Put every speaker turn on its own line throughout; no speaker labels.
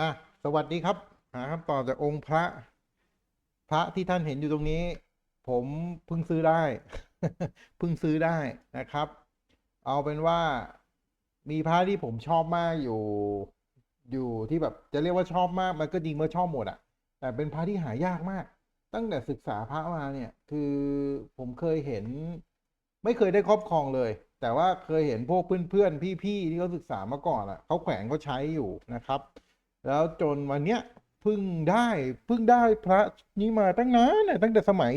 อะสวัสดีครับ หาคำตอบจากองค์พระ พระที่ท่านเห็นอยู่ตรงนี้ ผมเพิ่งซื้อได้เพิ่งซื้อได้นะครับ เอาเป็นว่ามีพระที่ผมชอบมากอยู่ อยู่ที่แบบจะเรียกว่าชอบมากมันก็จริงเมื่อชอบหมดอะแต่เป็นพระที่หายากมาก ตั้งแต่ศึกษาพระมาเนี่ย คือผมเคยเห็น ไม่เคยได้ครอบครองเลย แต่ว่าเคยเห็นพวกเพื่อนๆพี่ๆที่เขาศึกษามาก่อนอะเขาแขวนเขาใช้อยู่นะครับ แล้วจนวันเนี้ยเพิ่งได้เพิ่งได้พระนี้มาตั้งนานเนี่ยตั้งแต่สมัย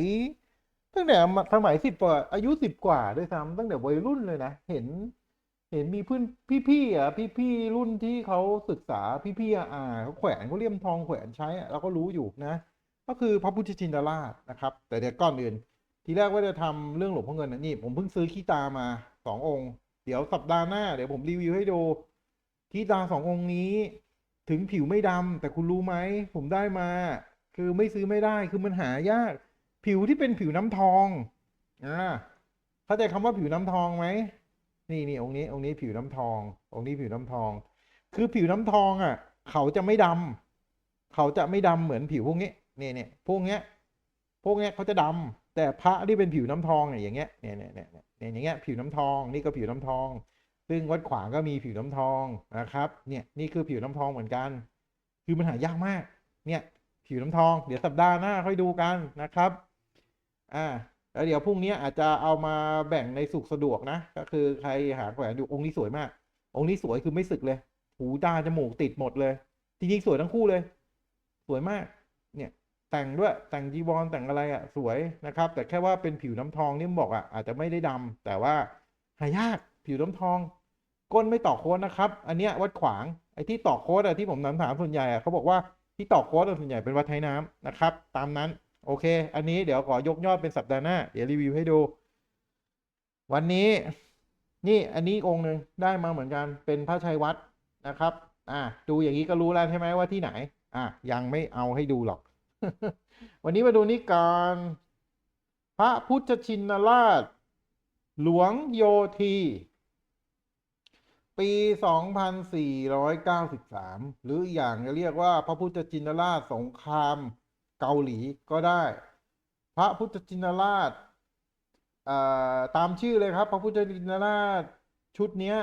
ตั้งแต่สมัยสิบกว่าอายุสิบกว่าด้วยซ้ำตั้งแต่วัยรุ่นเลยนะเห็น เห็นมีเพื่อนพี่ๆอะพี่ๆรุ่นที่เขาศึกษาพี่ๆอ่าเขาแขวนเขาเลี่ยมทองแขวนใช้อะเราก็รู้อยู่นะ ก็คือพระพุทธชินราชนะครับ แต่เดี๋ยวก่อนอื่น ทีแรกว่าจะทำเรื่องหลวงพ่อเงินนะนี่ผมเพิ่งซื้อขี้ตามาสององค์ เดี๋ยวสัปดาห์หน้าเดี๋ยวผมรีวิวให้ดูขี้ตาสององค์นี้ ถึงผิวไม่ดำแต่คุณรู้ไหม ผมได้มา คือไม่ซื้อไม่ได้คือมันหายาก ผิวที่เป็นผิวน้ำทองอ่าเข้าใจคำว่าผิวน้ำทองไหมนี่นี่องค์นี้องค์นี้ผิวน้ำทอง องค์นี้ผิวน้ำทอง คือผิวน้ำทองอะ เขาจะไม่ดำเขาจะไม่ดำเหมือนผิวพวกนี้เนี่ยเนี่ยพวกเนี้ยพวกเนี้ยเขาจะดำแต่พระที่เป็นผิวน้ำทองเนี่ยอย่างเงี้ยเนี่ยเนี่ยเนี่ยเนี่ยอย่างเงี้ยผิวน้ำทองนี่ก็ผิวน้ำทอง ซึ่งวัดขวางก็มีผิวน้ำทองนะครับ เนี่ยนี่คือผิวน้ำทองเหมือนกัน คือมันหายากมาก เนี่ยผิวน้ำทอง เดี๋ยวสัปดาห์หน้าค่อยดูกันนะครับ อ่า แล้วเดี๋ยวพรุ่งนี้อาจจะเอามาแบ่งในสุขสะดวกนะ ก็คือใครหาแขวนอยู่องค์นี้สวยมาก องค์นี้สวยคือไม่สึกเลย หูตาจมูกติดหมดเลย จริงๆสวยทั้งคู่เลย สวยมาก เนี่ยแต่งด้วยแต่งจีวรแต่งอะไรอะสวยนะครับ แต่แค่ว่าเป็นผิวน้ำทองนี่มบอกอะอาจจะไม่ได้ดำแต่ว่าหายากผิวน้ำทอง ก้นไม่ต่อโค้ดนะครับ อันเนี้ยวัดขวางไอ้ที่ต่อโค้ดอะที่ผมนำถามส่วนใหญ่อะเขาบอกว่าที่ต่อโค้ดส่วนใหญ่เป็นวัดไทยน้ำนะครับ ตามนั้นโอเค อันนี้เดี๋ยวขอยกยอดเป็นสัปดาห์หน้า เดี๋ยวรีวิวให้ดู วันนี้นี่อันนี้องค์หนึ่งได้มาเหมือนกันเป็นพระชัยวัดนะครับอ่าดูอย่างนี้ก็รู้แล้วใช่ไหมว่าที่ไหน อะยังไม่เอาให้ดูหรอก วันนี้มาดูนี่ก่อนพระพุทธชินราช หลวงโยธี ปี 2493 หรืออย่างจะเรียกว่าพระพุทธจินราชสงครามเกาหลีก็ได้ พระพุทธจินราชตามชื่อเลยครับ พระพุทธจินราชชุดนี้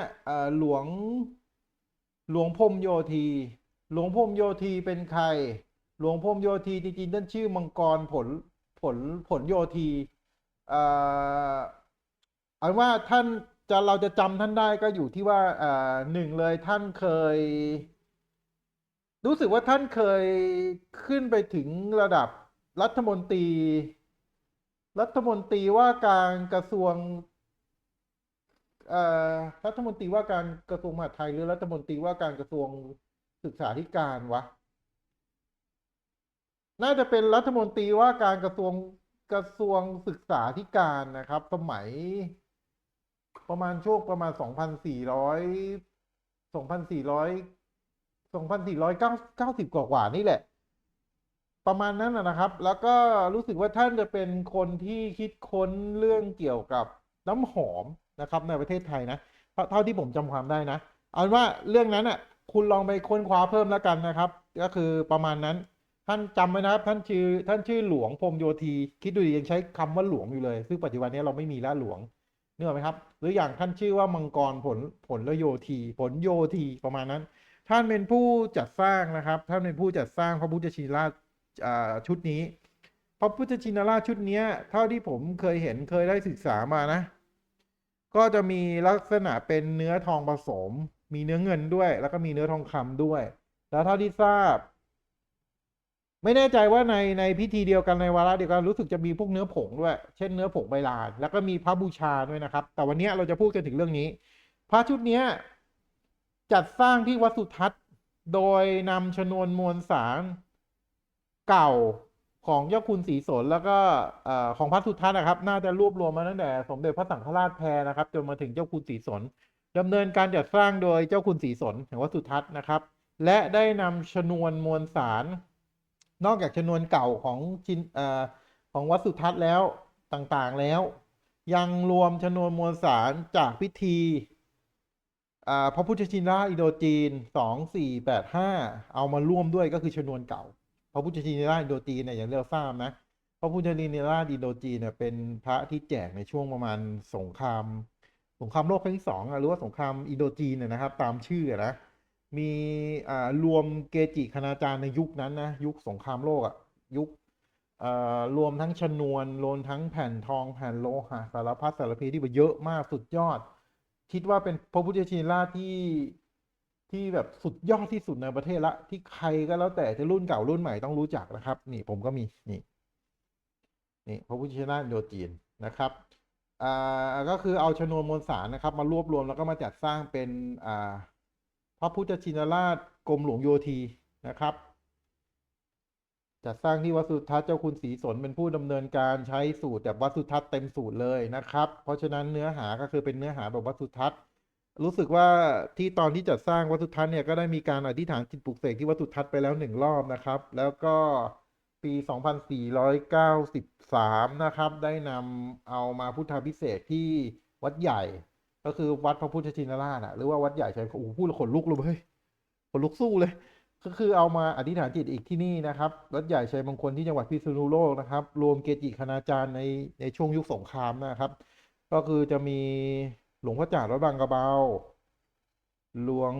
หลวงหลวงพมโยธี หลวงพมโยธีเป็นใคร หลวงพมโยธีจริงๆท่านชื่อมังกรผลผลผลโยธีเอาว่าท่าน จะเราจะจำท่านได้ก็อยู่ที่ว่าหนึ่งเลยท่านเคย รู้สึกว่าท่านเคยขึ้นไปถึงระดับรัฐมนตรี รัฐมนตรีว่าการกระทรวงรัฐมนตรีว่าการกระทรวงมหาดไทยหรือรัฐมนตรีว่าการกระทรวงศึกษาธิการวะ น่าจะเป็นรัฐมนตรีว่าการกระทรวงกระทรวงศึกษาธิการนะครับ สมัย ประมาณช่วงประมาณสองพันสี่ร้อยสองพันสี่ร้อยสองพันสี่ร้อยเก้าเก้าสิบกว่าๆนี่แหละ ประมาณนั้นนะนะครับ แล้วก็รู้สึกว่าท่านจะเป็นคนที่คิดค้นเรื่องเกี่ยวกับน้ำหอมนะครับ ในประเทศไทยนะเท่าที่ผมจำความได้นะเอาเป็นว่าเรื่องนั้นอะ คุณลองไปค้นคว้าเพิ่มแล้วกันนะครับ ก็คือประมาณนั้น ท่านจำไว้นะครับ ท่านชื่อท่านชื่อหลวงพรมโยธี คิดดูดิยังใช้คำว่าหลวงอยู่เลย ซึ่งปัจจุบันนี้เราไม่มีแล้วหลวง นึกออกไหมครับ หรืออย่างท่านชื่อว่ามังกรผลผลโยธีผลโยธีประมาณนั้น ท่านเป็นผู้จัดสร้างนะครับ ท่านเป็นผู้จัดสร้างพระพุทธชินราชชุดนี้ พระพุทธชินราชชุดนี้เท่าที่ผมเคยเห็นเคยได้ศึกษามานะ ก็จะมีลักษณะเป็นเนื้อทองผสม มีเนื้อเงินด้วย แล้วก็มีเนื้อทองคำด้วย แล้วเท่าที่ทราบ ไม่แน่ใจว่าในในพิธีเดียวกันในวาระเดียวกันรู้สึกจะมีพวกเนื้อผงด้วย เช่นเนื้อผงใบลาน แล้วก็มีพระบูชาด้วยนะครับ แต่วันนี้เราจะพูดกันถึงเรื่องนี้ พระชุดนี้จัดสร้างที่วัดสุทัศน์ โดยนำชนวนมวลสารเก่าของเจ้าคุณศรีสนแล้วก็ของพระสุทัศน์นะครับ น่าจะรวบรวมมาตั้งแต่สมเด็จพระสังฆราชแพรนะครับ จนมาถึงเจ้าคุณศรีสนดำเนินการจัดสร้างโดยเจ้าคุณศรีสนแห่งวัดสุทัศน์นะครับ และได้นำชนวนมวลสาร นอกจากชนวนเก่าของชินอของวัดสุทัศน์แล้วต่างๆแล้ว ยังรวมชนวนมวลสารจากพิธีพระพุทธชินราชอินโดจีนสองสี่แปดห้าเอามาร่วมด้วยก็คือชนวนเก่า พระพุทธชินราชอินโดจีนเนี่ยอย่างเราทราบนะพระพุทธชินราชอินโดจีนเนี่ยเป็นพระที่แจกในช่วงประมาณสงคราม สงครามโลกครั้งที่สองอะหรือว่าสงครามอินโดจีนเนี่ยนะครับ ตามชื่อนะ มีอ่ารวมเกจิคณาจารย์ในยุคนั้นนะยุคสงครามโลกอะยุคอ่อรวมทั้งชนวนรวมทั้งแผ่นทองแผ่นโลหะสารพัดสารเพที่ว่าเยอะมากสุดยอด คิดว่าเป็นพระพุทธชินราชที่ที่แบบสุดยอดที่สุดในประเทศละ ที่ใครก็แล้วแต่จะรุ่นเก่ารุ่นใหม่ต้องรู้จักนะครับ นี่ผมก็มีนี่นี่พระพุทธชินราชโดจีนนะครับอ่าก็คือเอาชนวนมวลสารนะครับ มารวบรวมแล้วก็มาจัดสร้างเป็นอ่า พระพุทธชินราชกรมหลวงโยธีนะครับจัดสร้างที่วัดสุทัศน์เจ้าคุณศรีสนเป็นผู้ดำเนินการใช้สูตรแบบวัดสุทัศน์เต็มสูตรเลยนะครับ เพราะฉะนั้นเนื้อหาก็คือเป็นเนื้อหาแบบวัดสุทัศน์ รู้สึกว่าที่ตอนที่จัดสร้างวัดสุทัศน์เนี่ยก็ได้มีการอธิษฐานจิตปลุกเสกที่วัดสุทัศน์ไปแล้วหนึ่งรอบนะครับ แล้วก็ปี 2493 นะครับ ได้นำเอามาพุทธาพิเศษที่วัดใหญ่ ก็คือวัดพระพุทธชินราชอะหรือว่าวัดใหญ่ชัยโอ้โหพูดแล้วขนลุกเลยเฮ้ยขนลุกสู้เลย ก็คือเอามาอธิษฐานจิตอีกที่นี่นะครับวัดใหญ่ชัยมงคลที่จังหวัดพิษณุโลกนะครับ รวมเกจิคณาจารย์ในในช่วงยุคสงครามนะครับ ก็คือจะมีหลวงพ่อจ่าวัดบางกระเบาหลวง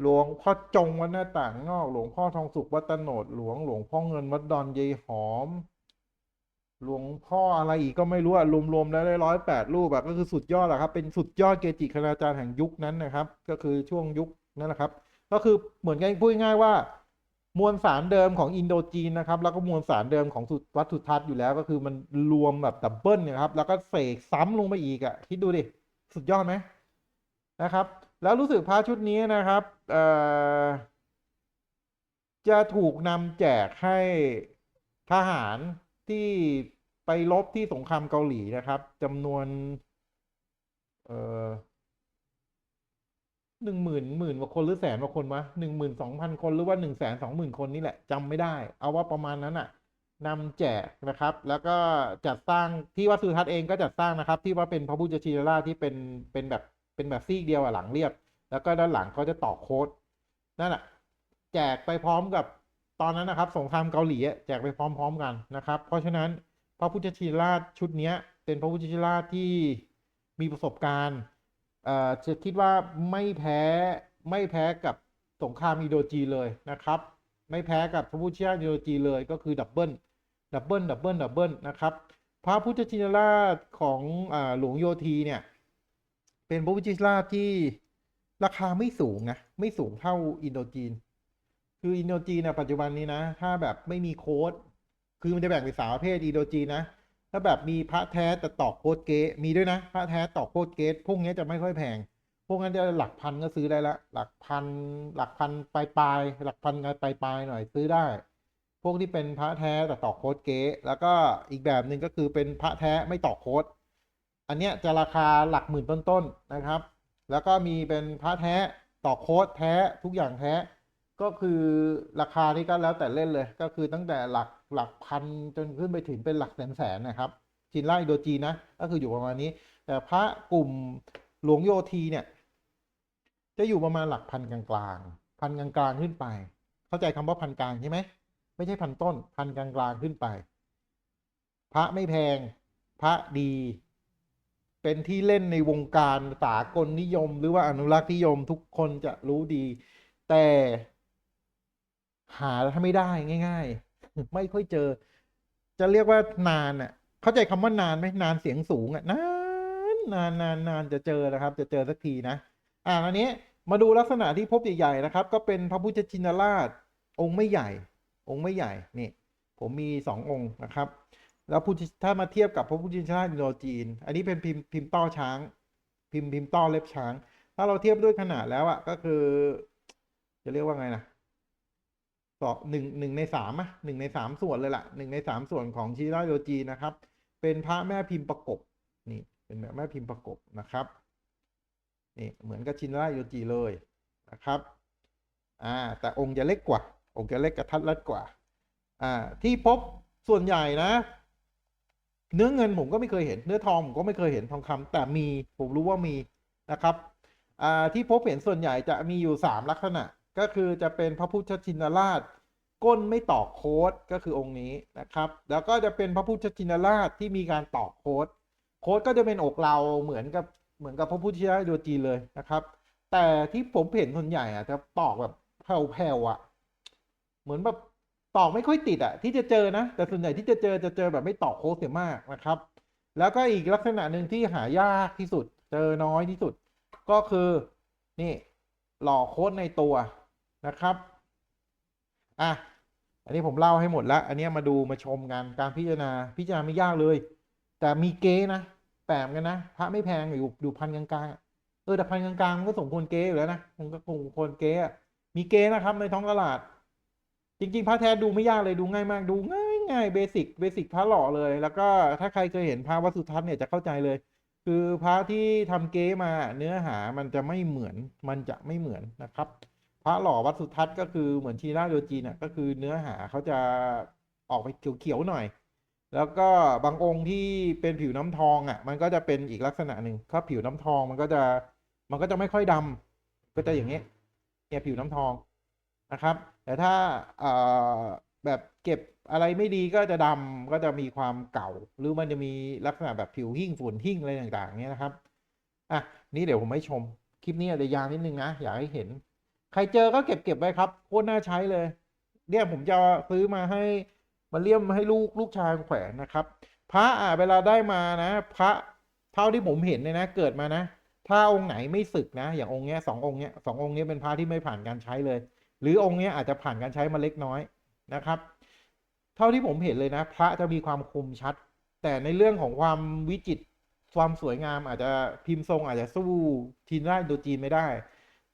หลวงพ่อจงวัดหน้าต่างนอก หลวงพ่อทองสุขวัดตโนดหลวงหลวงพ่อเงินวัดดอนเยายหอม หลวงพ่ออะไรอีกก็ไม่รู้อะรวมๆแล้วได้ร้อยแปดรูปอะก็คือสุดยอดแหละครับ เป็นสุดยอดเกจิคณาจารย์แห่งยุคนั้นนะครับ ก็คือช่วงยุคนั่นแหละครับ ก็คือเหมือนกันพูดง่ายๆว่ามวลสารเดิมของอินโดจีนนะครับ แล้วก็มวลสารเดิมของวัตถุทัศน์อยู่แล้วก็คือมันรวมแบบดับเบิลเนี่ยครับ แล้วก็เสกซ้ำลงไปอีกอะคิดดูดิ สุดยอดไหมนะครับ แล้วรู้สึกพระชุดนี้นะครับจะถูกนำแจกให้ทหาร ที่ไปรบที่สงครามเกาหลีนะครับจำนวน เอ่อหนึ่งหมื่นหมื่นกว่าคนหรือแสนกว่าคนวะหนึ่งหมื่นสองพันคนหรือว่าหนึ่งแสนสองหมื่นคนนี่แหละจำไม่ได้ เอาว่าประมาณนั้นอะนำแจกนะครับ แล้วก็จัดสร้างที่วัดสุทัศน์เองก็จัดสร้างนะครับ ที่ว่าเป็นพระพุทธชินราชที่เป็นเป็นแบบเป็นแบบซีกเดียวอะหลังเรียบ แล้วก็ด้านหลังเขาจะต่อโค้ดนั่นแหละแจกไปพร้อมกับ ตอนนั้นนะครับสงครามเกาหลีแจกไปพร้อม ๆ กันนะครับ เพราะฉะนั้นพระพุทธชินราชชุดนี้เป็นพระพุทธชินราชที่มีประสบการณ์จะคิดว่าไม่แพ้ไม่แพ้กับสงครามอินโดจีเลยนะครับ ไม่แพ้กับพระพุทธชินราชอินโดจีเลยก็คือดับเบิลดับเบิลดับเบิลดับเบิลนะครับพระพุทธชินราชของอหลวงโยธีเนี่ยเป็นพระพุทธชินราชที่ราคาไม่สูงนะไม่สูงเท่าอินโดจีน คืออินโดจีนนะปัจจุบันนี้นะ ถ้าแบบไม่มีโค้ด คือมันจะแบ่งเป็นสามประเภทอินโดจีนนะ ถ้าแบบมีพระแท้แต่ตอกโค้ดเกตมีด้วยนะ พระแท้ตอกโค้ดเกตพวกนี้จะไม่ค่อยแพง พวกนั้นจะหลักพันก็ซื้อได้ละ หลักพัน หลักพันปลายปลายหลักพันปลายปลายหน่อยซื้อได้ พวกที่เป็นพระแท้แต่ตอกโค้ดเกตแล้วก็อีกแบบหนึ่งก็คือเป็นพระแท้ไม่ตอกโค้ด อันเนี้ยจะราคาหลักหมื่นต้นๆนะครับ แล้วก็มีเป็นพระแท้ต่อโค้ดแท้ทุกอย่างแท้ ก็คือราคานี่ก็แล้วแต่เล่นเลย ก็คือตั้งแต่หลักหลักพันจนขึ้นไปถึงเป็นหลักแสนแสนนะครับชินไล่โดจีนนะก็คืออยู่ประมาณนี้ แต่พระกลุ่มหลวงโยธีเนี่ย จะอยู่ประมาณหลักพันกลางๆพันกลางๆขึ้นไป เข้าใจคำว่าพันกลางใช่ไหมไม่ใช่พันต้นพันกลางๆขึ้นไป พระไม่แพง พระดี เป็นที่เล่นในวงการสากลนิยม หรือว่าอนุรักษ์นิยมทุกคนจะรู้ดี แต่ หาถ้าไม่ได้ง่าย ๆ ไม่ค่อยเจอ จะเรียกว่านานอะ เข้าใจคำว่านานไหมนานเสียงสูงอะนานนานนานนานจะเจอนะครับ จะเจอสักทีนะ อ่าอันนี้มาดูลักษณะที่พบใหญ่ๆนะครับ ก็เป็นพระพุทธชินราช องค์ไม่ใหญ่ องค์ไม่ใหญ่นี่ผมมีสององค์นะครับ แล้วพุทธถ้ามาเทียบกับพระพุทธชินราชอินโดจีน อันนี้เป็นพิมพ์พิมพ์ต้อช้าง พิมพ์พิมพ์ต้อเล็บช้าง ถ้าเราเทียบด้วยขนาดแล้วอะก็คือ จะเรียกว่าไงนะ สองหนึ่งหนึ่งในสามอะหนึ่งในสามส่วนเลยล่ะหนึ่งในสามส่วนของชิราโยจีนะครับ เป็นพระแม่พิมพ์ประกบนี่เป็นแม่พิมพ์ประกบนะครับนี่เหมือนกับชินราโยจีเลยนะครับอ่าแต่องค์จะเล็กกว่า องค์จะเล็กกระทัดรัดกว่าอ่าที่พบส่วนใหญ่นะ เนื้อเงินผมก็ไม่เคยเห็นเนื้อทองผมก็ไม่เคยเห็นทองคำแต่มีผมรู้ว่ามีนะครับอ่าที่พบเห็นส่วนใหญ่จะมีอยู่สามลักษณะ ก็คือจะเป็นพระพุทธชินราช ก้นไม่ตอกโค้ดก็คือองค์นี้นะครับ แล้วก็จะเป็นพระพุทธชินราชที่มีการตอกโค้ดโค้ดก็จะเป็นอกเราเหมือนกับเหมือนกับพระพุทธชินราชตัวจีเลยนะครับ แต่ที่ผมเห็นส่วนใหญ่อะจะตอกแบบแผ่วๆอะเหมือนแบบตอกไม่ค่อยติดอะที่จะเจอนะ แต่ส่วนใหญ่ที่จะเจอจะเจอแบบไม่ตอกโค้ดเสียมากนะครับ แล้วก็อีกลักษณะหนึ่งที่หายากที่สุด เจอน้อยที่สุด ก็คือนี่หล่อโค้ดในตัว นะครับอะอันนี้ผมเล่าให้หมดแล้วอันนี้มาดูมาชมกันการพิจารณาพิจารณาไม่ยากเลย แต่มีเก๊นะแปมกันนะพระไม่แพงอยู่อยู่พันกลางๆอะเออแต่พันกลางๆมันก็สมควรเก๊อยู่แล้วนะมันก็คงควรเก๊มีเก๊นะครับในท้องตลาด จริง ๆพระแท้ดูไม่ยากเลยดูง่ายมากดูง่ายง่ายเบสิกเบสิกพระหล่อเลย แล้วก็ถ้าใครเคยเห็นพระวัสุทัศน์เนี่ยจะเข้าใจเลย คือพระที่ทำเก๊มาเนื้อหามันจะไม่เหมือนมันจะไม่เหมือนนะครับ พระหล่อวัดสุทัศน์ก็คือเหมือนชีราโดจีนอะก็คือเนื้อหาเขาจะออกไปเขียวๆหน่อย แล้วก็บางองค์ที่เป็นผิวน้ำทองอะ มันก็จะเป็นอีกลักษณะหนึ่งถ้าผิวน้ำทองมันก็จะมันก็จะไม่ค่อยดำก็จะอย่างเงี้ยเนี่ยผิวน้ำทองนะครับ แต่ถ้าเอ่อแบบเก็บอะไรไม่ดีก็จะดำก็จะมีความเก่า หรือมันจะมีลักษณะแบบผิวหิ้งฝุ่นหิ้งอะไรต่างๆเนี้ยนะครับอะนี่เดี๋ยวผมให้ชมคลิปนี้อาจจะยาวนิดนึงนะ อยากให้เห็น ใครเจอก็เก็บเก็บไว้ครับโคตรน่าใช้เลย เนี่ยผมจะซื้อมาให้มาเลี่ยมให้ลูกลูกชายแขวนนะครับ พระอะเวลาได้มานะ พระเท่าที่ผมเห็นเนี่ยนะ เกิดมานะ ถ้าองค์ไหนไม่สึกนะ อย่างองค์เนี้ยสององค์เนี้ยสององค์เนี้ยเป็นพระที่ไม่ผ่านการใช้เลย หรือองค์เนี้ยอาจจะผ่านการใช้มาเล็กน้อยนะครับ เท่าที่ผมเห็นเลยนะ พระจะมีความคมชัด แต่ในเรื่องของความวิจิตความสวยงามอาจจะพิมพ์ทรงอาจจะสู้ทีนราชโดจีนไม่ได้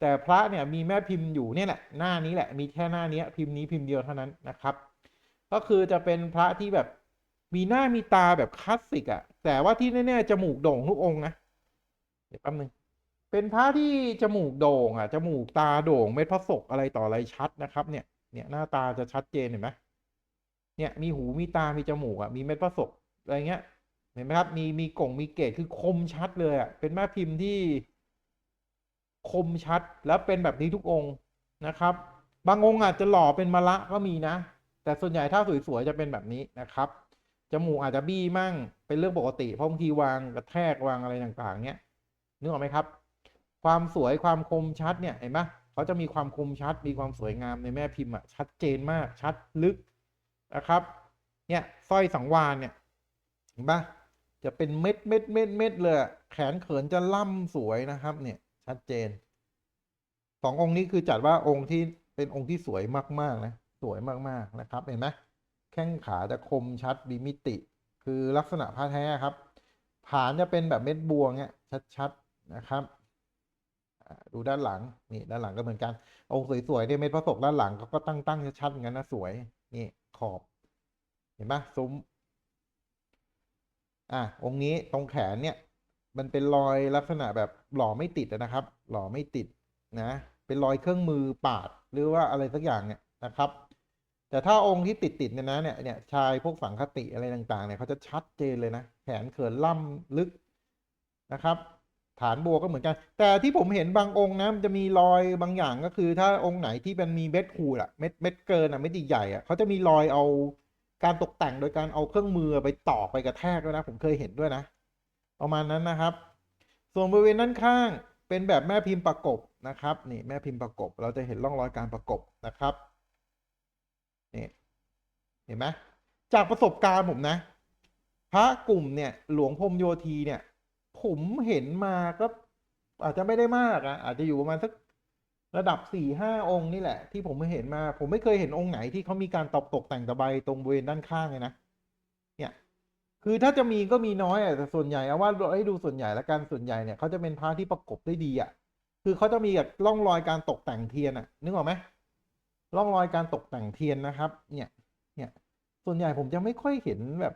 แต่พระเนี่ยมีแม่พิมพ์อยู่เนี่ยแหละหน้านี้แหละมีแค่หน้านี้พิมพ์นี้พิมพ์เดียวเท่านั้นนะครับ ก็คือจะเป็นพระที่แบบมีหน้ามีตาแบบคลาสสิกอะแต่ว่าที่แน่ๆจมูกโด่งทุกองค์นะเดี๋ยวแป๊บนึงเป็นพระที่จมูกโด่งอะจมูกตาโด่งเม็ดพระศกอะไรต่ออะไรชัดนะครับ เนี่ยเนี่ยหน้าตาจะชัดเจนเห็นไหมเนี่ยมีหูมีตามีจมูกอะมีเม็ดพระศกอะไรเงี้ยเห็นไหมครับมีมีก่งมีเกตคือคมชัดเลยอะเป็นแม่พิมพ์ที่ คมชัดแล้วเป็นแบบนี้ทุกองค์นะครับ บางองค์อาจจะหล่อเป็นมะละก็มีนะ แต่ส่วนใหญ่ถ้าสวยๆจะเป็นแบบนี้นะครับจมูกอาจจะบี้มั่งเป็นเรื่องปกติเพราะบางทีวางกระแทกวางอะไรต่างๆ เนี้ยนึกออกไหมครับ ความสวยความคมชัดเนี่ยเห็นไหมเขาจะมีความคมชัดมีความสวยงามในแม่พิมพ์อะชัดเจนมากชัดลึกนะครับ เนี่ยสร้อยสังวานเนี่ยเห็นปะจะเป็นเม็ดเม็ดเม็ดเม็ดเลยแขนเขินจะล่ำสวยนะครับ เนี่ย ชัดเจนสององค์นี้คือจัดว่าองค์ที่เป็นองค์ที่สวยมาก ๆ นะ สวยมาก ๆ นะครับ เห็นไหมแข้งขาจะคมชัดมีมิติ คือลักษณะผ้าแท้ครับฐานจะเป็นแบบเม็ดบัวเงี้ยชัด ๆ นะครับดูด้านหลังนี่ด้านหลังก็เหมือนกัน องค์สวยๆเนี่ยเม็ดพระศกด้านหลังเขาก็ตั้งๆชัดๆงั้นนะสวยนี่ขอบ เห็นปะซุ้มอะองค์นี้ตรงแขนเนี่ย มันเป็นรอยลักษณะแบบหล่อไม่ติดนะครับ หล่อไม่ติดนะ เป็นรอยเครื่องมือปาดหรือว่าอะไรสักอย่างเนี่ยนะครับ แต่ถ้าองค์ที่ติดติดเนี่ยนะเนี่ยเนี่ยชายพวกสังคติอะไรต่างๆเนี่ยเขาจะชัดเจนเลยนะแขนเขินล่ำลึกนะครับ ฐานบัวก็เหมือนกัน แต่ที่ผมเห็นบางองค์นะมันจะมีรอยบางอย่างก็คือ ถ้าองค์ไหนที่เป็นมีเม็ดขูดอะเม็ดเม็ดเกินอะเม็ดใหญ่อะเขาจะมีรอยเอาการตกแต่งโดยการเอาเครื่องมือไปตอกไปกระแทกด้วยนะ ผมเคยเห็นด้วยนะ ประมาณนั้นนะครับ ส่วนบริเวณด้านข้างเป็นแบบแม่พิมพ์ประกบนะครับนี่แม่พิมพ์ประกบ เราจะเห็นร่องรอยการประกบนะครับนี่เห็นไหมจากประสบการณ์ผมนะ พระกลุ่มเนี่ยหลวงพรมโยธีเนี่ย ผมเห็นมาก็อาจจะไม่ได้มากอะอาจจะอยู่ประมาณสักระดับสี่ห้าองค์นี่แหละ ที่ผมเห็นมา ผมไม่เคยเห็นองค์ไหนที่เขามีการตกตกแต่งตะไบตรงบริเวณด้านข้างเลยนะ คือถ้าจะมีก็มีน้อยอะแต่ส่วนใหญ่เอาว่าให้ดูส่วนใหญ่ละกันส่วนใหญ่เนี่ยเขาจะเป็นพระที่ประกบได้ดีอะคือเขาจะมีแบบร่องรอยการตกแต่งเทียนอะนึกออกไหมร่องรอยการตกแต่งเทียนนะครับ เนี่ยเนี่ยส่วนใหญ่ผมจะไม่ค่อยเห็นแบบ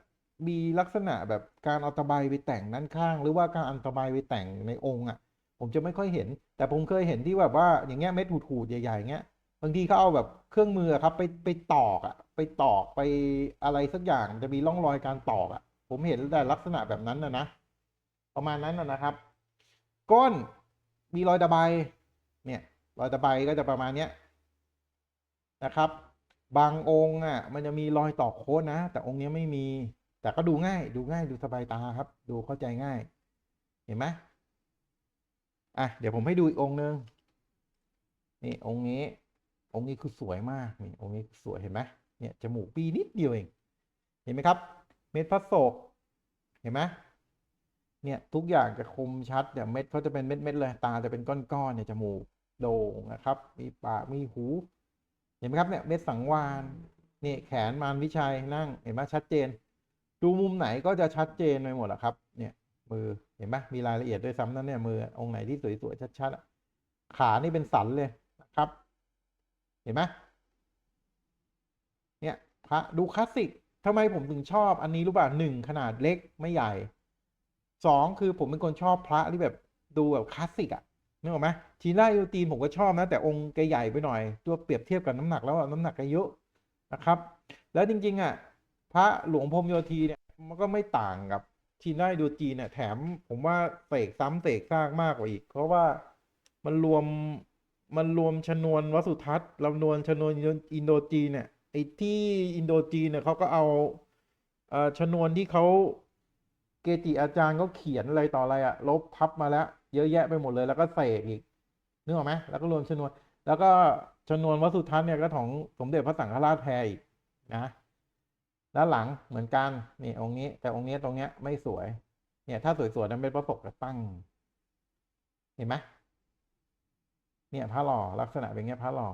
มีลักษณะแบบการเอาตะไบไปแต่งด้านข้าง หรือว่าการเอาตะไบไปแต่งในองค์อะ ผมจะไม่ค่อยเห็น แต่ผมเคยเห็นที่แบบว่าอย่างเงี้ยเม็ดหูดๆใหญ่ๆเงี้ยบางทีเขาเอาแบบเครื่องมือครับ ไปไปตอกอะ ไปตอกไปอะไรสักอย่างจะมีร่องรอยการตอกอะ ผมเห็นแต่ลักษณะแบบนั้นนะนะ ประมาณนั้นนะนะครับ ก้นมีรอยตะไบเนี่ยรอยตะไบก็จะประมาณเนี้ยนะครับ บางองค์อะ มันจะมีรอยต่อโค้ดนะ แต่องค์นี้ไม่มี แต่ก็ดูง่าย ดูง่ายดูสบายตาครับ ดูเข้าใจง่าย เห็นไหมอะเดี๋ยวผมให้ดูอีกองค์หนึ่งนี่องค์นี้ องค์นี้คือสวยมากนี่องค์นี้สวยเห็นไหมเนี่ยจมูกปีนิดเดียวเอง เห็นไหมครับ เม็ดพระโศกเห็นไหมเนี่ยทุกอย่างจะคมชัดเนี่ยเม็ดเขาจะเป็นเม็ดเม็ดๆเลยตาจะเป็นก้อนๆเนี่ยจมูกโด่งนะครับ มีปากมีหู เห็นไหมครับเนี่ยเม็ดสังวานนี่แขนมารวิชัยนั่งเห็นไหมชัดเจน ดูมุมไหนก็จะชัดเจนไปหมดอะครับ เนี่ยมือเห็นไหมมีรายละเอียดด้วยซ้ำนั่นเนี่ยมือองค์ไหนที่สวยๆชัดๆอะขานี่เป็นสันเลยนะครับ เห็นไหมเนี่ยพระดูคลาสสิก ทำไมผมถึงชอบอันนี้รู้ป่ะหนึ่งขนาดเล็กไม่ใหญ่สองคือผมเป็นคนชอบพระที่แบบดูแบบคลาสสิกอะนึกออกไหมชีน่ายูตีนผมก็ชอบนะ แต่องค์แกใหญ่ไปหน่อย ตัวเปรียบเทียบกับน้ำหนักแล้วน้ำหนักแกเยอะนะครับ แล้วจริงๆอะพระหลวงพรมโยธีเนี่ยมันก็ไม่ต่างกับชีน่ายูจีนเนี่ยแถมผมว่าเสกซ้ำเสกซากมากกว่าอีก เพราะว่ามันรวมมันรวมชนวนวัสุทัศน์ลำนวนชนวนอินโดจีนเนี่ย ไอ้ที่อินโดจีนเนี่ยเขาก็เอาเอ่อชนวนที่เขาเกจิอาจารย์เขาเขียนอะไรต่ออะไรอะลบทับมาแล้ว เยอะแยะไปหมดเลยแล้วก็เสกอีกนึกออกไหมแล้วก็รวมชนวน แล้วก็ชนวนวัสุทัศน์เนี่ยก็ของสมเด็จพระสังฆราชแพรอีกนะด้านหลังเหมือนกันนี่องค์นี้ แต่องค์นี้ตรงเนี้ยไม่สวย เนี่ย ถ้าสวยๆนั้นเป็นประสบกับตั้ง เห็นไหมเนี่ยพระหล่อลักษณะเป็นเงี้ยพระหล่อ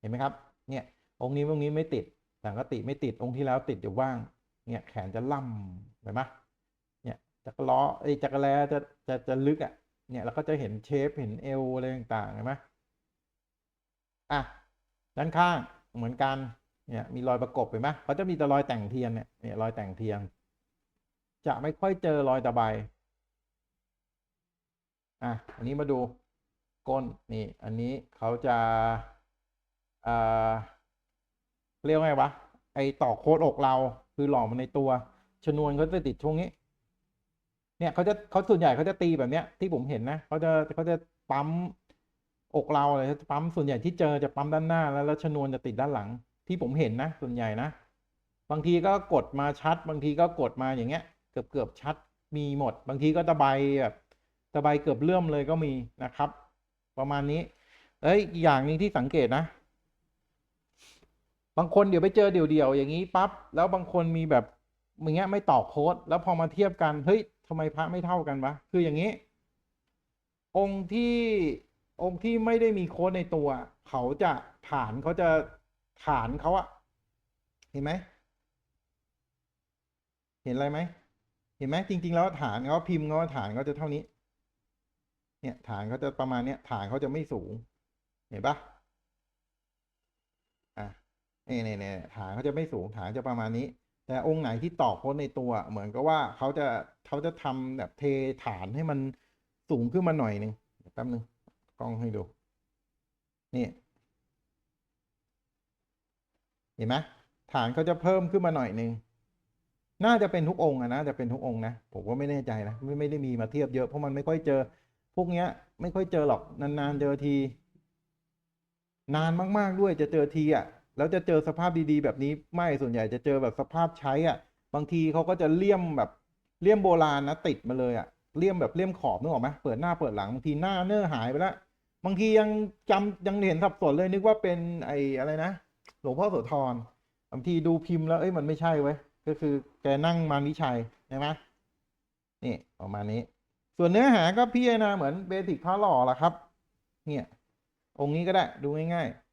เห็นไหมครับ เนี่ย องค์นี้องค์นี้ไม่ติดสังกติไม่ติดองค์ที่แล้วติดอยู่บ้าง เนี่ยแขนจะล่ำเห็นไหมเนี่ยจักรล้อไอ้ยจักรแลจะจะจะลึกอะเนี่ยแล้วก็จะเห็นเชฟเห็นเอวอะไรต่างๆเห็นไหมอะด้านข้างเหมือนกันเนี่ยมีรอยประกบเห็นไหมเขาจะมีแต่รอยแต่งเทียนเนี่ยเนี่ยรอยแต่งเทียน จะไม่ค่อยเจอรอยตะไบอะอันนี้มาดูก้นนี่ อันนี้เขาจะอ่า เรียกว่าไงวะ ไอต่อโค้ดอกเราคือหล่อมันในตัว ชนวนเขาจะติดช่วงนี้ เนี่ยเขาจะเขาส่วนใหญ่เขาจะตีแบบเนี้ย ที่ผมเห็นนะเขาจะเขาจะปั๊มอกเราเลยปั๊มส่วนใหญ่ที่เจอจะปั๊มด้านหน้าแล้วแล้วชนวนจะติดด้านหลัง ที่ผมเห็นนะ ส่วนใหญ่นะ บางทีก็กดมาชัด บางทีก็กดมาอย่างเงี้ย เกือบเกือบชัดมีหมด บางทีก็ตะไบแบบตะไบเกือบเลื่อมเลยก็มีนะครับ ประมาณนี้ เอ้ยอีกอย่างหนึ่งที่สังเกตนะ บางคนเดี๋ยวไปเจอเดี่ยวๆอย่างนี้ปั๊บแล้วบางคนมีแบบอย่างเงี้ยไม่ต่อโค้ดแล้วพอมาเทียบกันเฮ้ยทำไมพระไม่เท่ากันวะคืออย่างนี้ องค์ที่องค์ที่ไม่ได้มีโค้ดในตัว เขาจะฐานเขาจะฐานเขาอะเห็นไหมเห็นอะไรไหมเห็นไหมจริง ๆ แล้วฐานเขาพิมพ์เขาฐานเขาจะเท่านี้ เนี่ยฐานเขาจะประมาณเนี้ยฐานเขาจะไม่สูง เห็นปะ นี่นี่นี่ฐานเขาจะไม่สูงฐานจะประมาณนี้ แต่องค์ไหนที่ตอโค้ดในตัว เหมือนกับว่าเขาจะเขาจะทำแบบเทฐานให้มันสูงขึ้นมาหน่อยหนึ่งแป๊บนึงกล้องให้ดู นี่ เห็นไหมฐานเขาจะเพิ่มขึ้นมาหน่อยหนึ่งน่าจะเป็นทุกองค์อะนะจะเป็นทุกองค์นะผมก็ไม่แน่ใจนะไม่ไม่ได้มีมาเทียบเยอะเพราะมันไม่ค่อยเจอ พวกเนี้ย ไม่ค่อยเจอหรอกนานๆเจอที นานมากๆด้วยจะเจอทีอะ แล้วจะเจอสภาพดีๆ แบบนี้ไม่ส่วนใหญ่จะเจอแบบสภาพใช้อะ บางทีเขาก็จะเลี่ยมแบบเลี่ยมโบราณนะติดมาเลยอะเลี่ยมแบบเลี่ยมขอบนึกออกไหมเปิดหน้าเปิดหลังบางทีหน้าเนื้อหายไปล้วบางทียังจำยังเห็นสับสนเลยนึกว่าเป็นไอ้อะไรนะหลวงพ่อโสธรบางทีดูพิมพ์แล้วเอ้ยมันไม่ใช่เว้ยก็คือแกนั่งมารวิชัยใช่ไหมนี่ประมาณนี้ ส่วนเนื้อหาก็พี่นะเหมือนเบสิกพระหล่อละครับ เนี่ย องค์นี้ก็ได้ดูง่ายๆ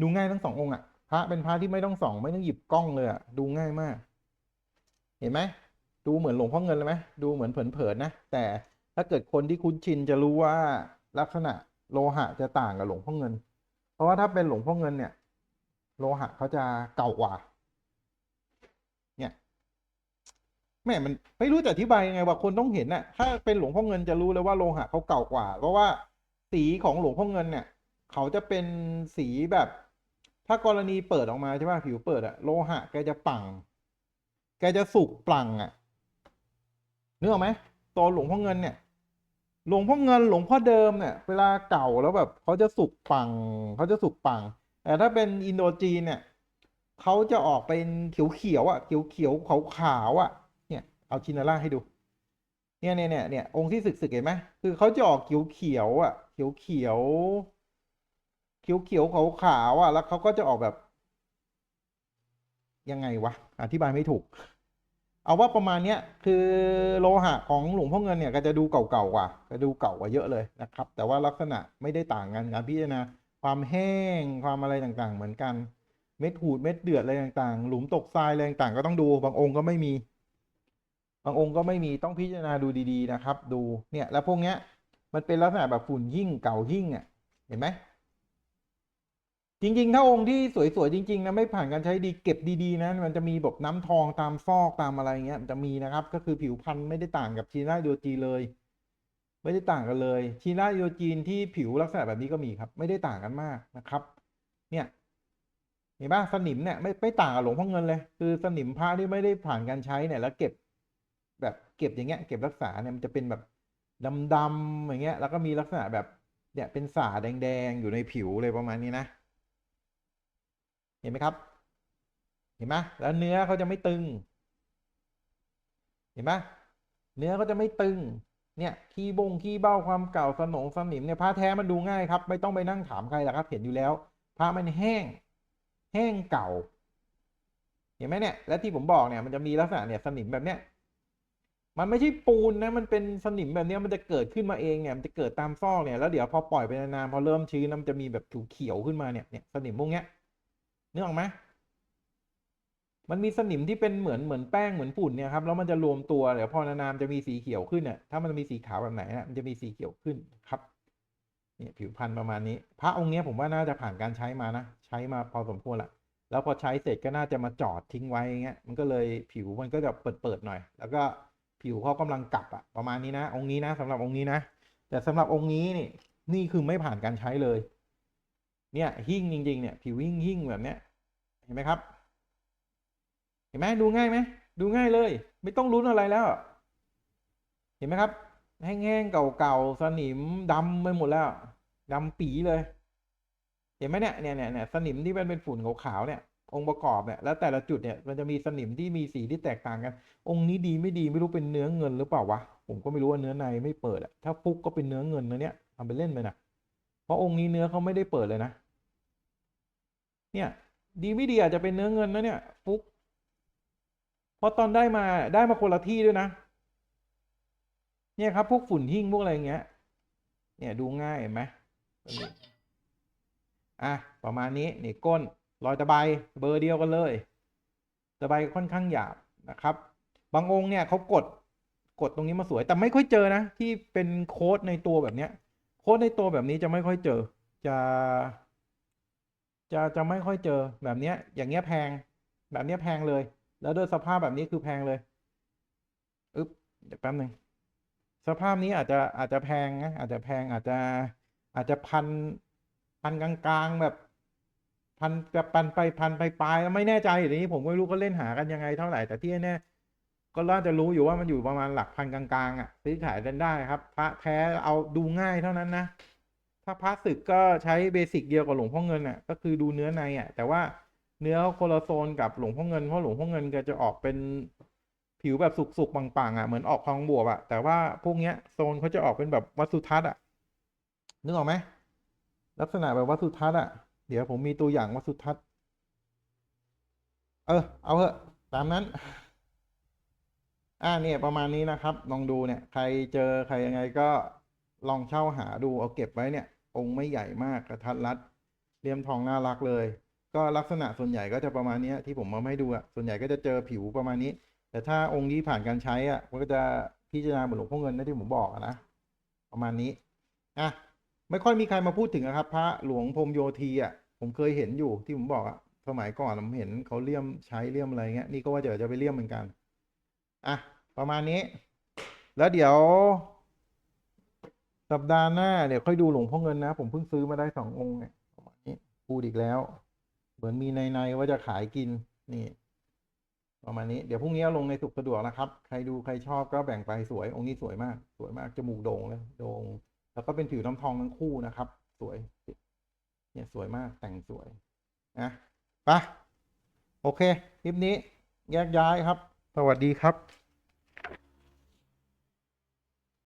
ดูง่ายทั้งสององค์อะพระเป็นพระที่ไม่ต้องส่อง ไม่ต้องหยิบกล้องเลยอะดูง่ายมาก เห็นไหมดูเหมือนหลวงพ่อเงินเลยไหมดูเหมือนเผินๆนะ แต่ถ้าเกิดคนที่คุ้นชินจะรู้ว่าลักษณะโลหะจะต่างกับหลวงพ่อเงิน เพราะว่าถ้าเป็นหลวงพ่อเงินเนี่ย โลหะเขาจะเก่ากว่า เนี่ยแม่มันไม่รู้จะอธิบายยังไงว่าคนต้องเห็นน่ะ ถ้าเป็นหลวงพ่อเงินจะรู้เลยว่าโลหะเขาเก่ากว่า เพราะว่าสีของหลวงพ่อเงินเนี่ย เขาจะเป็นสีแบบ ถ้ากรณีเปิดออกมาใช่ป่ะผิวเปิดอะโลหะแกจะปัง แกจะสุกปลังอะนึกออกไหมตัวหลวงพ่อเงินเนี่ย หลวงพ่อเงินหลวงพ่อเดิมเนี่ย เวลาเก่าแล้วแบบเขาจะสุกปังเขาจะสุกปัง แต่ถ้าเป็นอินโดจีนเนี่ยเขาจะออกเป็นเขียวเขียวอะเขียวเขียวขาวขาวอะ เนี่ยเอาชินาร่าให้ดู เนี่ยเนี่ยเนี่ยเนี่ยองค์ที่สึกสึกเห็นไหมคือเขาจะออกเขียวเขียวอะ เขียวเขียว เขียวเขาวขาวๆอะ แล้วเขาก็จะออกแบบ ยังไงวะ อธิบายไม่ถูก เอาว่าประมาณเนี้ยคือโลหะของหลวงพ่อเงินเนี่ยก็จะดูเก่าๆกว่าจะดูเก่ากว่าเยอะเลยนะครับ แต่ว่าลักษณะไม่ได้ต่างกันการพิจารณาความแห้งความอะไรต่างๆ เหมือนกัน เม็ดหูดเม็ดเดือดอะไรต่างๆ หลุมตกทรายอะไรต่างๆ ก็ต้องดูบางองค์ก็ไม่มี บางองค์ก็ไม่มีต้องพิจารณาดูดีๆนะครับ ดูเนี่ยแล้วพวกเนี้ยมันเป็นลักษณะแบบฝุ่นยิ่งเก่ายิ่งอะเห็นไหม จริง ๆ ถ้าองค์ที่สวยๆจริงๆนะไม่ผ่านการใช้ดีเก็บดีๆนะมันจะมีแบบน้ำทองตามซอกตามอะไรเงี้ยมันจะมีนะครับ ก็คือผิวพันธุ์ไม่ได้ต่างกับชีน่าโดจีเลย ไม่ได้ต่างกันเลย ชีน่าโดจีนที่ผิวลักษณะแบบนี้ก็มีครับ ไม่ได้ต่างกันมากนะครับ เนี่ยเห็นป่ะสนิมเนี่ยไม่ไม่ต่างกับหลวงพ่อเงินเลย คือสนิมพระที่ไม่ได้ผ่านการใช้เนี่ยแล้วเก็บแบบเก็บอย่างเงี้ยเก็บรักษาเนี่ยมันจะเป็นแบบดำๆอย่างเงี้ยแล้วก็มีลักษณะแบบเนี่ยเป็นสาแดงๆอยู่ในผิวเลยประมาณนี้นะ เห็นไหมครับ เห็นไหมแล้วเนื้อเขาจะไม่ตึง เห็นไหมเนื้อเขาจะไม่ตึง เนี่ยขี้บงขี้เบ้าความเก่าสนองสนิมเนี่ยผ้าแท้มันดูง่ายครับ ไม่ต้องไปนั่งถามใครหรอกครับ เห็นอยู่แล้วผ้ามันแห้ง แห้งเก่า เห็นไหมเนี่ย และที่ผมบอกเนี่ยมันจะมีลักษณะเนี่ยสนิมแบบเนี้ยมันไม่ใช่ปูนนะมันเป็นสนิมแบบเนี้ยมันจะเกิดขึ้นมาเองเนี่ยมันจะเกิดตามซอกเนี่ยแล้วเดี๋ยวพอปล่อยไปนานๆพอเริ่มชื้นนะมันจะมีแบบเขียวขึ้นมาเนี่ยเนี่ยสนิมพวกเนี้ย นึกออกไหมมันมีสนิมที่เป็นเหมือนเหมือนแป้งเหมือนฝุ่นเนี่ยครับแล้วมันจะรวมตัวเดี๋ยวพอนานๆมันจะมีสีเขียวขึ้นเนี่ยถ้ามันมีสีขาวแบบไหนนะมันจะมีสีเขียวขึ้นครับเนี่ยผิวพรรณประมาณนี้ พระองค์เนี้ยผมว่าน่าจะผ่านการใช้มานะใช้มาพอสมควรละแล้วพอใช้เสร็จก็น่าจะมาจอดทิ้งไว้เงี้ยมันก็เลยผิวมันก็จะเปิดๆหน่อย แล้วก็ผิวเขากำลังกลับอะประมาณนี้นะ องค์นี้นะสำหรับองค์นี้นะ แต่สำหรับองค์นี้นี่นี่คือไม่ผ่านการใช้เลย เนี่ยหิ้งจริงๆเนี่ยผิวหิ้งหิ้งแบบเนี้ยเห็นไหมครับ เห็นไหมดูง่ายไหมดูง่ายเลย ไม่ต้องลุ้นอะไรแล้ว เห็นไหมครับ แห้งๆเก่าๆสนิมดำไปหมดแล้วดำปีเลย เห็นไหมเนี่ยเนี่ยเนี่ยเนี่ยสนิมที่มันเป็นฝุ่นขาวๆเนี่ย องค์ประกอบเนี่ยแล้วแต่ละจุดเนี่ยมันจะมีสนิมที่มีสีที่แตกต่างกัน องค์นี้ดีไม่ดีไม่รู้เป็นเนื้อเงินหรือเปล่าวะผมก็ไม่รู้ว่าเนื้อในไม่เปิดอะถ้าฟุกก็เป็นเนื้อเงินนะเนี่ยทำไปเล่นไปนะ เพราะองค์นี้เนื้อเขาไม่ได้เปิดเลยนะ เนี่ย ดีไม่ดีอาจจะเป็นเนื้อเงินนะเนี่ยฟุกเพราะตอนได้มาได้มาคนละที่ด้วยนะ เนี่ยครับพวกฝุ่นหิ้งพวกอะไรอย่างเงี้ย เนี่ยดูง่ายเห็นไหมอะประมาณนี้นี่ก้นรอยตะไบเบอร์เดียวกันเลย ตะไบค่อนข้างหยาบนะครับ บางองค์เนี่ยเขากดกดตรงนี้มาสวยแต่ไม่ค่อยเจอนะ ที่เป็นโค้ดในตัวแบบเนี้ย ค้ดในตัวแบบนี้จะไม่ค่อยเจอ จะ จะจะไม่ค่อยเจอแบบเนี้ย อย่างเงี้ยแพง แบบเนี้ยแพงเลย แล้วด้วยสภาพแบบนี้คือแพงเลยอึ๊บเดี๋ยวแป๊บหนึ่งสภาพนี้อาจจะอาจจะแพงนะอาจจะแพงอาจจะอาจจะพันพันกลางๆแบบ พันกับพันไปพันไปปลายไม่แน่ใจอย่างนี้ผมไม่รู้ก็เล่นหากันยังไงเท่าไหร่แต่ที่แน่ ก็น่าจะรู้อยู่ว่ามันอยู่ประมาณหลักพันกลางๆอะซื้อขายกันได้ครับ พระแท้เอาดูง่ายเท่านั้นนะ ถ้าพระศึกก็ใช้เบสิกเดียวกับหลวงพ่อเงินอะ ก็คือดูเนื้อในอะ แต่ว่าเนื้อโคลาโซนกับหลวงพ่อเงินเพราะหลวงพ่อเงินก็จะออกเป็นผิวแบบสุกๆปังๆอะเหมือนออกทองบวบอะแต่ว่าพวกเนี้ยโซนเขาจะออกเป็นแบบวัสุทัศน์อะนึกออกไหมลักษณะแบบวัสุทัศน์อะเดี๋ยวผมมีตัวอย่างวัสุทัศน์เออเอาเถอะตามนั้น อ่าเนี่ยประมาณนี้นะครับ ลองดูเนี่ยใครเจอใครยังไงก็ลองเช่าหาดูเอาเก็บไว้เนี่ย องค์ไม่ใหญ่มากกระทัดรัดเลี่ยมทองน่ารักเลย ก็ลักษณะส่วนใหญ่ก็จะประมาณนี้ที่ผมมาให้ดูอะส่วนใหญ่ก็จะเจอผิวประมาณนี้ แต่ถ้าองค์ที่ผ่านการใช้อะมันก็จะพิจารณาเหมือนหลวงพ่อเงินนะที่ผมบอกนะประมาณนี้อะไม่ค่อยมีใครมาพูดถึงนะครับ พระหลวงพรมโยธีอะผมเคยเห็นอยู่ที่ผมบอกอะสมัยก่อนผมเห็นเขาเลี่ยมใช้เลี่ยมอะไรเงี้ยนี่ก็ว่าเดี๋ยวจะไปเลี่ยมเหมือนกัน อะ ประมาณนี้ แล้วเดี๋ยว สัปดาห์หน้าเดี๋ยวค่อยดูหลวงพ่อเงินนะ ผมเพิ่งซื้อมาได้สององค์เนี่ยประมาณนี้พูดอีกแล้ว เหมือนมีในในว่าจะขายกินนี่ ประมาณนี้เดี๋ยวพรุ่งนี้เอาลงในสุขสะดวกนะครับ ใครดูใครชอบก็แบ่งไปสวย องค์นี้สวยมาก สวยมากจมูกโด่งเลยโด่งแล้วก็เป็นผิวน้ำทองทั้งคู่นะครับ สวย เนี่ยสวยมากแต่งสวยนะไปโอเค คลิปนี้แยกย้ายครับ วัสดีครับ